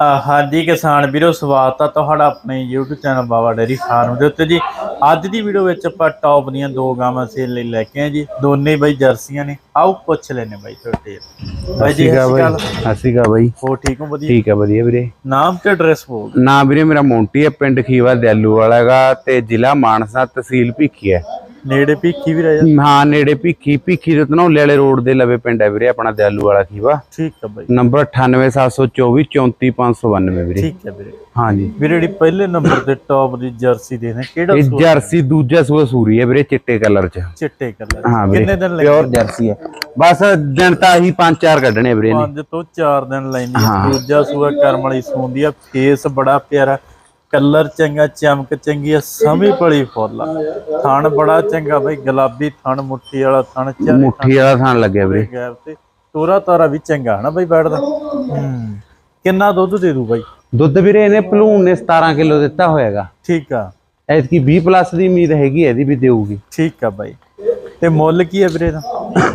ਹਾਂਜੀ ਕਿਸਾਨ ਵੀਰੋ ਸਵਾਗਤ ਆ ਤੁਹਾਡਾ ਆਪਣੇ YouTube channel Baba dairy farm ਦੇ ਉੱਤੇ ਜੀ। ਅੱਜ ਦੀ ਵੀਡੀਓ ਵਿੱਚ ਆਪਾਂ ਟੌਪ ਦੀਆਂ ਦੋ ਗਾਵਾਂ ਸੇਲ ਲਈ ਲੈ ਕੇ ਆਏ ਜੀ। ਦੋਨੇ ਬਾਈ ਜਰਸੀਆਂ ਨੇ। ਆਓ ਪੁੱਛ ਲੈਨੇ ਬਾਈ ਤੁਹਾਡੇ ਬਾਈ ਜੀ ਸਤਿ ਸ਼੍ਰੀ ਅਕਾਲ ਸਤਿ ਸ਼੍ਰੀ ਅਕਾਲ ਬਾਈ। ਹੋ ਠੀਕ ਹੋ? ਵਧੀਆ? ਠੀਕ ਹੈ ਵਧੀਆ ਵੀਰੇ। ਨਾਮ ਤੇ ਐਡਰੈਸ ਬੋਲ ਨਾ ਵੀਰੇ ਮੇਰਾ ਮੌਂਟੀ ਹੈ ਪਿੰਡ ਖੀਵਾ ਦਿਆਲੂ ਵਾਲਾ ਹੈਗਾ ਤੇ ਜ਼ਿਲ੍ਹਾ ਮਾਨਸਾ ਤਹਿਸੀਲ ਭਿੱਖੀ ਹੈ। ਨੇੜੇ ਭੀਖੀ ਵੀ ਰਹਿ ਜਾ ਹਾਂ ਨੇੜੇ ਭਿੱਖੀ ਭਿੱਖੀ ਦੇ ਧਨੌਲੇ ਵਾਲੇ ਰੋਡ ਦੇ ਲਵੇ ਪਿੰਡ ਹੈ ਵੀਰੇ ਆਪਣਾ ਦਿਆਲੂ ਵਾਲਾ ਖੀਵਾ ਠੀਕ ਆ ਬਾਈ। ਨੰਬਰ 98724 34592 ਵੀਰੇ। ਠੀਕ ਹੈ ਵੀਰੇ। ਹਾਂਜੀ। ਵੀਰੇ ਜਿਹੜੀ ਪਹਿਲੇ ਨੰਬਰ ਤੇ ਟੌਪ ਦੀ ਜਰਸੀ ਦੇ ਨੇ ਕਿਹੜਾ ਇਹ ਸੂਆ? ਜਰਸੀ ਦੂਜਾ ਸੂਆ ਸੂਰੀ ਹੈ ਵੀਰੇ ਚਿੱਟੇ ਕਲਰ ਚ। ਚਿੱਟੇ ਕਲਰ। ਹਾਂ ਵੀਰੇ ਕਿੰਨੇ ਦਿਨ ਪਿਓਰ ਲੱਗੇ ਜਰਸੀ ਹੈ ਬਸ ਦਿਨ ਤਾਂ ਪੰਜ ਚਾਰ ਕੱਢਣੇ ਵੀਰੇ ਨੇ ਪੰਜ ਤੋਂ 4 ਦਿਨ। ਹਾਂ। ਦੂਜਾ ਸੂਆ ਕਰਮ ਵਾਲੀ ਸੂੰਦੀ ਆ ਫੇਸ ਬੜਾ ਪਿਆਰਾ। ਕਲਰ ਚੰਗਾ ਚਮਕ ਚੰਗੀ ਆ ਸਮੀ ਪਲੀ ਫੁੱਲ ਆ। ਥਣ ਬੜਾ ਚੰਗਾ ਬਈ ਗੁਲਾਬੀ ਥਣ ਮੁੱਠੀ ਵਾਲਾ ਥਣ ਚਾਰੇ ਮੁੱਠੀ ਵਾਲਾ ਥਾਨ ਲੱਗਿਆ ਵੀਰੇ ਗੈਪ ਤੇ ਤੋਰਾ ਤਾਰਾ ਵੀ ਚੰਗਾ ਹਨਾ ਬਈ ਬੈਠਦਾ ਕਿੰਨਾ ਦੁੱਧ ਦੇ ਦੂ ਬਾਈ? ਦੁੱਧ ਵੀਰੇ ਇਹਨੇ ਭਲੂਣ ਨੇ 17 ਕਿਲੋ ਦਿੱਤਾ ਹੋਏਗਾ ਠੀਕ ਆ। ਐਤਕੀ 20 ਪਲੱਸ ਦੀ ਉਮੀਦ ਹੈਗੀ ਇਹਦੀ ਵੀ ਦੇਊਗੀ। ਠੀਕ ਆ ਬਾਈ। ਤੇ ਮੁੱਲ ਕੀ ਹੈ ਵੀਰੇ ਦਾ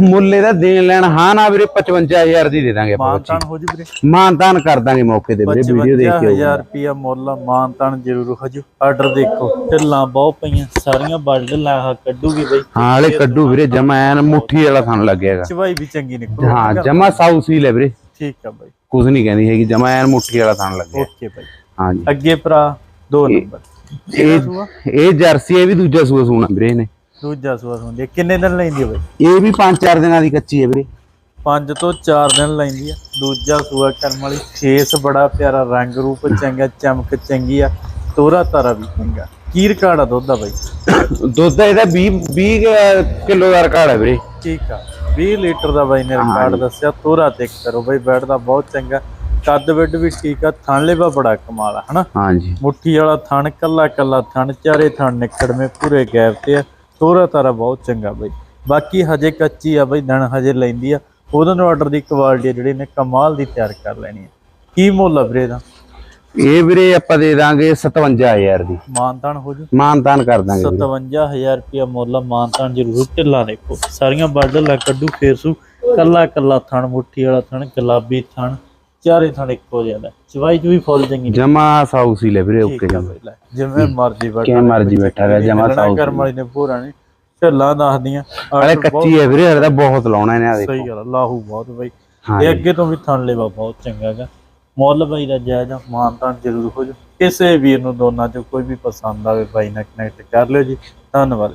ਮੁੱਲ ਇਹਦਾ ਦੇਣ ਲੈਣ ਹਾਂ ਨਾ ਵੀਰੇ 55000 ਦੀ ਦੇ ਦਾਂਗੇ ਆਪਾਂ ਮਾਨਤਾਨ ਹੋ ਜੂ ਵੀਰੇ। ਮਾਨਤਾਨ ਕਰ ਦਾਂਗੇ ਮੌਕੇ ਤੇ ਵੀਰੇ ਵੀਡੀਓ ਦੇਖ ਕੇ 55000 ਰੁਪਿਆ ਮੁੱਲ ਆ, ਮਾਨਤਾਨ ਜ਼ਰੂਰ ਹੋ ਜੂ ਆਰਡਰ ਦੇਖੋ ਢਿੱਲਾਂ ਬਹੁਤ ਪਈਆਂ ਸਾਰੀਆਂ ਬਲਡ ਲਾ ਕੱਢੂਗੀ ਬਈ। ਹਾਂ ਹਲੇ ਕੱਢੂ ਵੀਰੇ ਜਮਾ ਐਨ ਮੁੱਠੀ ਵਾਲਾ ਥਣ ਲੱਗਿਆਗਾ ਚਵਾਈ ਵੀ ਚੰਗੀ ਨਿਕਲੂ ਹਾਂ ਜਮਾ ਸਾਊ ਸੀਲ ਹੈ ਵੀਰੇ। ਠੀਕ ਆ ਬਾਈ। ਕੁਝ ਨਹੀਂ ਕਹਿੰਦੀ ਹੈਗੀ ਜਮਾ ਐਨ ਮੁੱਠੀ ਵਾਲਾ ਥਣ ਲੱਗਿਆ। ਓਕੇ ਬਾਈ। ਹਾਂਜੀ। ਅੱਗੇ ਭਰਾ ਦੋ ਨੰਬਰ। ਇਹ ਇਹ ਜਰਸੀ ਇਹ ਵੀ ਦੂਜਾ ਸੂਆ ਸੂਣਾ ਵੀਰੇ ਇਹਨੇ। ਦੂਜਾ ਸੂਆ ਹੁੰਦੀ ਕਿੰਨੇ ਦਿਨ ਲੈਂਦੀ ਆ ਬਾਈ? ਇਹ ਵੀ 5-4 ਦਿਨਾਂ ਦੀ ਕੱਚੀ ਹੈ ਵੀਰੇ। ਪੰਜ ਤੋਂ 4 ਦਿਨ ਲੈਂਦੀ ਆ। ਦੂਜਾ ਸੂਆ ਕਰਮ ਵਾਲੀ ਫੇਸ ਬੜਾ ਪਿਆਰਾ ਰੰਗ ਰੂਪ ਚੰਗਾ ਚਮਕ ਚੰਗੀ ਆ ਤੋਰਾ ਤਾਰਾ ਵੀ ਚੰਗਾ। ਕੀ ਰਿਕਾਰਡ ਆ ਦੁੱਧ ਦਾ ਬਾਈ? ਦੁੱਧ ਇਹਦਾ 20 20 ਕਿਲੋ ਦਾ ਰਿਕਾਰਡ ਹੈ ਵੀਰੇ। ਠੀਕ ਆ। 20 ਲੀਟਰ ਦਾ ਬਾਈ ਨੇ ਰਿਕਾਰਡ ਦੱਸਿਆ। ਤੋਰਾ ਚੈੱਕ ਕਰੋ ਬਾਈ ਬੈਠਦਾ ਬਹੁਤ ਚੰਗਾ। ਕੱਦ ਵਿੱਡ ਵੀ ਠੀਕ ਆ ਥਣ ਲੇਵਾ ਬੜਾ ਕਮਾਲ ਆ ਹਨਾ? ਹਾਂਜੀ। ਮੁੱਠੀ ਵਾਲਾ ਥਣ ਕੱਲਾ ਕੱਲਾ ਥਣ ਚਾਰੇ ਥਣ ਨਿਕੜਵੇਂ ਪੂਰੇ ਗੈਪ ਤੇ ਆ। ਤੋਰਾ ਤਾਰਾ ਬਹੁਤ ਚੰਗਾ ਬਾਈ। ਬਾਕੀ ਹਜੇ ਕੱਚੀ ਆ ਬਾਈ ਦਿਨ ਹਜੇ ਲੈਂਦੀ ਆ। ਉਹਦੇ ਨੂੰ ਆਰਡਰ ਦੀ ਕੁਆਲਿਟੀ ਜਿਹੜੇ ਨੇ ਕਮਾਲ ਦੀ ਤਿਆਰ ਕਰ ਲੈਣੀ ਆ। ਕੀ ਮੁੱਲ ਆ ਵੀਰੇ ਦਾ ਇਹ ਵੀਰੇ ਆਪਾਂ ਦੇ ਦਾਂਗੇ 57000 ਦੀ। ਮਾਨਤਾਨ ਹੋ ਜੂ? ਮਾਨਤਾਨ ਕਰ ਦਾਂਗੇ ਵੀਰੇ। 57000 ਰੁਪਇਆ ਮੁੱਲ ਆ, ਮਾਨਤਾਨ ਜ਼ਰੂਰ ਢਿੱਲਾ ਦੇਖੋ। ਸਾਰੀਆਂ ਬਾਰਡਰ ਲਾ ਕੱਢੂ ਫੇਰ ਸੂ। ਕੱਲਾ ਕੱਲਾ ਥਣ ਮੁੱਠੀ ਵਾਲਾ ਥਣ ਗੁਲਾਬੀ ਥਣ। ਚਾਰੇ ਥਣ ਇੱਕੋ ਜਿਹਾ ਦਾ ਚਵਾਈ ਚ ਵੀ ਫੁੱਲ ਚੰਗੀ ਜਮਾ ਸਾਊ ਸੀਲ ਹੈ ਵੀਰੇ ਓਕੇ ਜਮਾ ਲੈ, ਜਿਵੇਂ ਮਰਜ਼ੀ ਬੈਠ ਕਿਵੇਂ ਮਰਜ਼ੀ ਬੈਠਾ ਰਿਹਾ ਜਮਾ ਸਾਊ ਕਰਮ ਵਾਲੀ ਨੇ ਪੂਰਾ ਨਹੀਂ ਢਿੱਲਾ ਦੱਸਦੀਆਂ। ਹਲੇ ਕੱਚੀ ਹੈ ਵੀਰੇ ਤਾਂ ਬਹੁਤ ਲਾਉਣਾ ਇਹਨੇ ਆ ਦੇਖੋ। ਸਹੀ ਗੱਲ ਲਾਹੂ ਬਹੁਤ ਬਾਈ। ਇਹ ਅੱਗੇ ਤੋਂ ਵੀ ਥਣ ਲੈਵਾ ਬਹੁਤ ਚੰਗਾ ਹੈਗਾ। ਮੁੱਲ ਬਾਈ ਦਾ ਜਾਇਜ਼ ਮਾਨਤਾਨ ਜ਼ਰੂਰ ਹੋ ਜਾ ਕਿਸੇ ਵੀਰ ਨੂੰ ਦੋਨਾਂ ਚੋਂ ਕੋਈ ਵੀ ਪਸੰਦ ਆਵੇ ਬਾਈ ਨਾਲ ਕਨੈਕਟ ਕਰ ਲਿਓ ਜੀ। ਧੰਨਵਾਦ